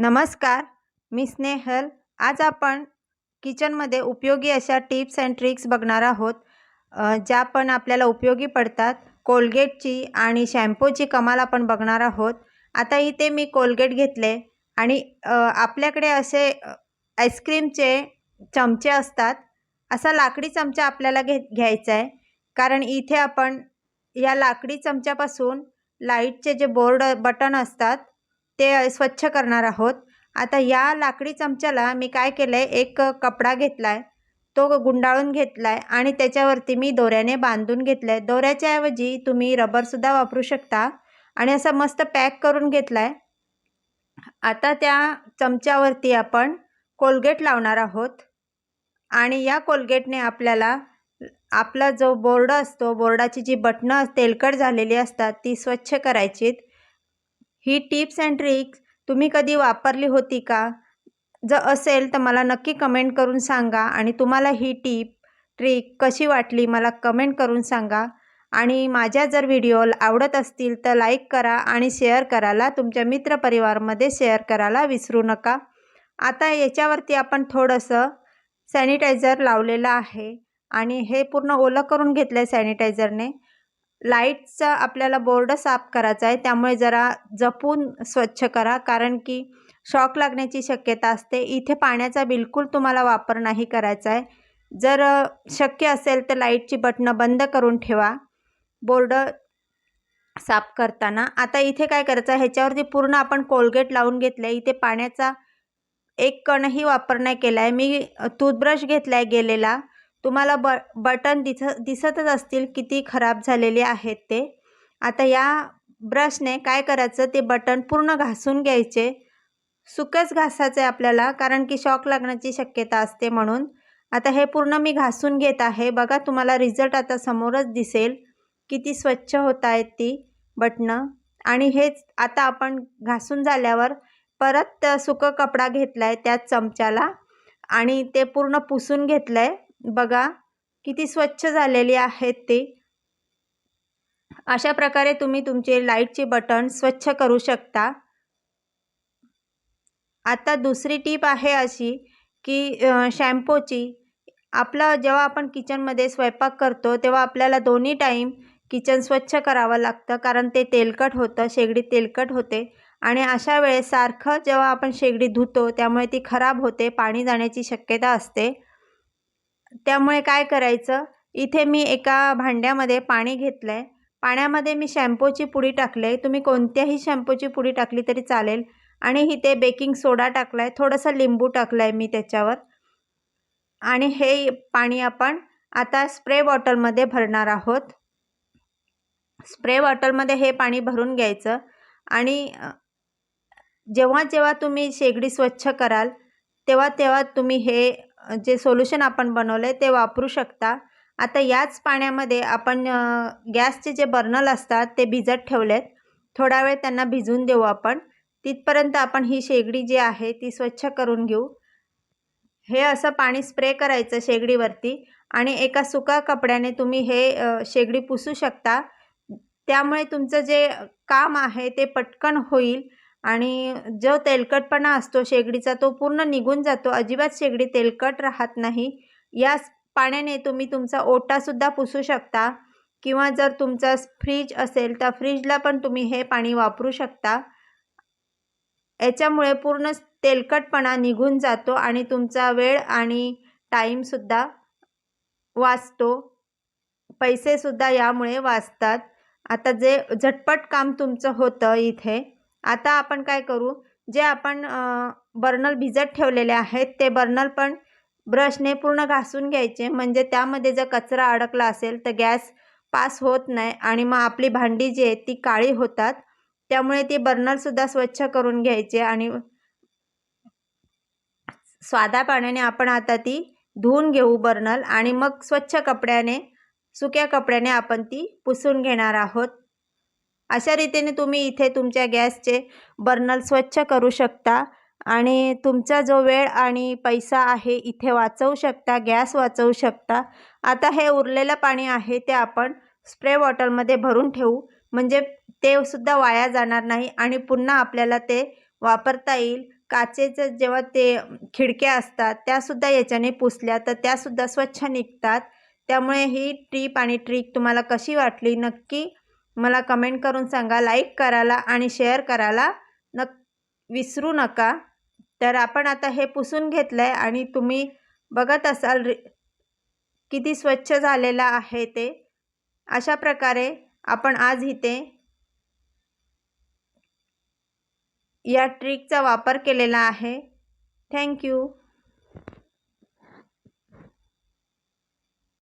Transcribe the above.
नमस्कार मी स्नेहल. आज आपण किचनमध्ये उपयोगी अशा टिप्स अँड ट्रिक्स बघणार आहोत ज्या पण आपल्याला उपयोगी पडतात. कोलगेटची आणि शॅम्पूची कमाल आपण बघणार आहोत. आता इथे मी कोलगेट घेतले आणि आपल्याकडे असे आईस्क्रीमचे चमचे असतात. असा लाकडी चमचा आपल्याला घे घ्यायचा आहे. कारण इथे आपण या लाकडी चमच्यापासून लाईटचे जे बोर्ड बटन असतात ते स्वच्छ करणार आहोत. आता या लाकडी चमच्याला मी काय केलं आहे एक कपडा घेतला आहे तो गुंडाळून घेतला आहे आणि त्याच्यावरती मी दोऱ्याने बांधून घेतलं आहे दोऱ्याच्या ऐवजी तुम्ही रबरसुद्धा वापरू शकता आणि असं मस्त पॅक करून घेतला आहे आता त्या चमच्यावरती आपण कोलगेट लावणार आहोत. आणि या कोलगेटने आपल्याला आपला जो बोर्ड असतो बोर्डाची जी बटणं तेलकट झालेली असतात ती स्वच्छ करायचीत. ही टिप्स अँड ट्रिक्स तुम्ही कधी वापरली होती का? जर असेल तर मला नक्की कमेंट करून सांगा आणि तुम्हाला ही टीप ट्रिक कशी वाटली मला कमेंट करून सांगा. आणि माझ्या जर व्हिडिओ आवडत असतील तर लाईक करा आणि शेअर करायला तुमच्या मित्रपरिवारमध्ये शेअर करायला विसरू नका. आता याच्यावरती आपण थोडंसं सॅनिटायझर लावलेलं आहे आणि हे पूर्ण ओलं करून घेतलं आहे सॅनिटायझरने लाईटचा आपल्याला बोर्ड साफ करायचा आहे. त्यामुळे जरा जपून स्वच्छ करा. कारण की शॉक लागण्याची शक्यता असते. इथे पाण्याचा बिलकुल तुम्हाला वापर नाही करायचा आहे. जर शक्य असेल तर लाईटची बटणं बंद करून ठेवा. बोर्ड साफ करताना. आता इथे काय करायचं ह्याच्यावरती पूर्ण आपण कोलगेट लावून घेतलं आहे इथे पाण्याचा एक कणही वापर नाही केला आहे मी टूथब्रश घेतला आहे गेलेला. तुम्हाला ब बटन दिस दिसतच असतील किती खराब झालेले आहेत ते. आता या ब्रशने काय करायचं ते बटन पूर्ण घासून घ्यायचे. सुकच घासायचं आहे आपल्याला कारण की शॉक लागण्याची शक्यता असते म्हणून. आता हे पूर्ण मी घासून घेत आहे. बघा तुम्हाला रिझल्ट आता समोरच दिसेल. किती स्वच्छ होत आहेत ती बटणं. आणि हेच आता आपण घासून झाल्यावर परत सुकं कपडा घेतला आहे त्याच चमच्याला. आणि ते पूर्ण पुसून घेतलं आहे बघा किती स्वच्छ झालेली आहेत ते. अशा प्रकारे तुम्ही तुमचे लाईटचे बटन स्वच्छ करू शकता. आता दुसरी टीप आहे अशी की शॅम्पूची. आपलं जेव्हा आपण किचनमध्ये स्वयंपाक करतो तेव्हा आपल्याला दोन्ही टाईम किचन स्वच्छ करावं लागतं कारण ते तेलकट होतं शेगडी तेलकट होते. आणि अशा वेळेस सारखं जेव्हा आपण शेगडी धुतो त्यामुळे ती खराब होते पाणी जाण्याची शक्यता असते. त्यामुळे काय करायचं? इथे मी एका भांड्यामध्ये पाणी घेतलं आहे पाण्यामध्ये मी शॅम्पूची पुडी टाकली आहे तुम्ही कोणत्याही शॅम्पूची पुडी टाकली तरी चालेल. आणि इथे बेकिंग सोडा टाकला आहे थोडंसं लिंबू टाकलं आहे मी त्याच्यावर. आणि हे पाणी आपण आता स्प्रे बॉटलमध्ये भरणार आहोत. स्प्रे बॉटलमध्ये हे पाणी भरून घ्यायचं. आणि जेव्हा जेव्हा तुम्ही शेगडी स्वच्छ कराल तेव्हा तेव्हा तुम्ही हे जे सोल्युशन आपण बनवलं आहे ते वापरू शकता. आता याच पाण्यामध्ये आपण गॅसचे जे बर्नल असतात ते भिजत ठेवलेत. थोडा वेळ त्यांना भिजून देऊ आपण. तिथपर्यंत आपण ही शेगडी जी आहे ती स्वच्छ करून घेऊ. हे असं पाणी स्प्रे करायचं शेगडीवरती आणि एका सुका कपड्याने तुम्ही हे शेगडी पुसू शकता. त्यामुळे तुमचं जे काम आहे ते पटकन होईल. आणि जो तेलकटपणा असतो शेगडीचा तो पूर्ण निघून जातो. अजिबात शेगडी तेलकट राहत नाही. या पाण्याने तुम्ही तुमचा ओटासुद्धा पुसू शकता किंवा जर तुमचा फ्रीज असेल तर फ्रीजला पण तुम्ही हे पाणी वापरू शकता. याच्यामुळे पूर्ण तेलकटपणा निघून जातो आणि तुमचा वेळ आणि टाईमसुद्धा वाचतो. पैसेसुद्धा यामुळे वाचतात. आता जे झटपट काम तुमचं होतं इथे आता आपण काय करू? जे आपण बर्नल भिजत ठेवलेले आहेत ते बर्नल पण ब्रशने पूर्ण घासून घ्यायचे. म्हणजे त्यामध्ये जर कचरा अडकला असेल तर गॅस पास होत नाही आणि मग आपली भांडी जी आहेत ती काळी होतात. त्यामुळे ती बर्नलसुद्धा स्वच्छ करून घ्यायचे आणि स्वादा पाण्याने आपण आता ती धुवून घेऊ बर्नल आणि मग स्वच्छ कपड्याने सुक्या कपड्याने आपण ती पुसून घेणार आहोत. अशा रीतीने तुम्ही इथे तुमच्या गॅसचे बर्नल स्वच्छ करू शकता आणि तुमचा जो वेळ आणि पैसा आहे इथे वाचवू शकता गॅस वाचवू शकता. आता हे उरलेलं पाणी आहे ते आपण स्प्रे बॉटलमध्ये भरून ठेवू. म्हणजे ते सुद्धा वाया जाणार नाही आणि पुन्हा आपल्याला ते वापरता येईल. काचेचं जेव्हा ते खिडक्या असतात त्यासुद्धा याच्याने पुसल्या तर त्यासुद्धा स्वच्छ निघतात. त्यामुळे ही ट्रीप आणि ट्रिक तुम्हाला कशी वाटली नक्की मला कमेंट करून सांगा लाईक करायला आणि शेअर करायला न विसरू नका. तर आपण आता हे पुसून घेतलं आहे आणि तुम्ही बघत असाल रि किती स्वच्छ झालेलं आहे ते. अशा प्रकारे आपण आज इथे या ट्रिकचा वापर केलेला आहे. थँक्यू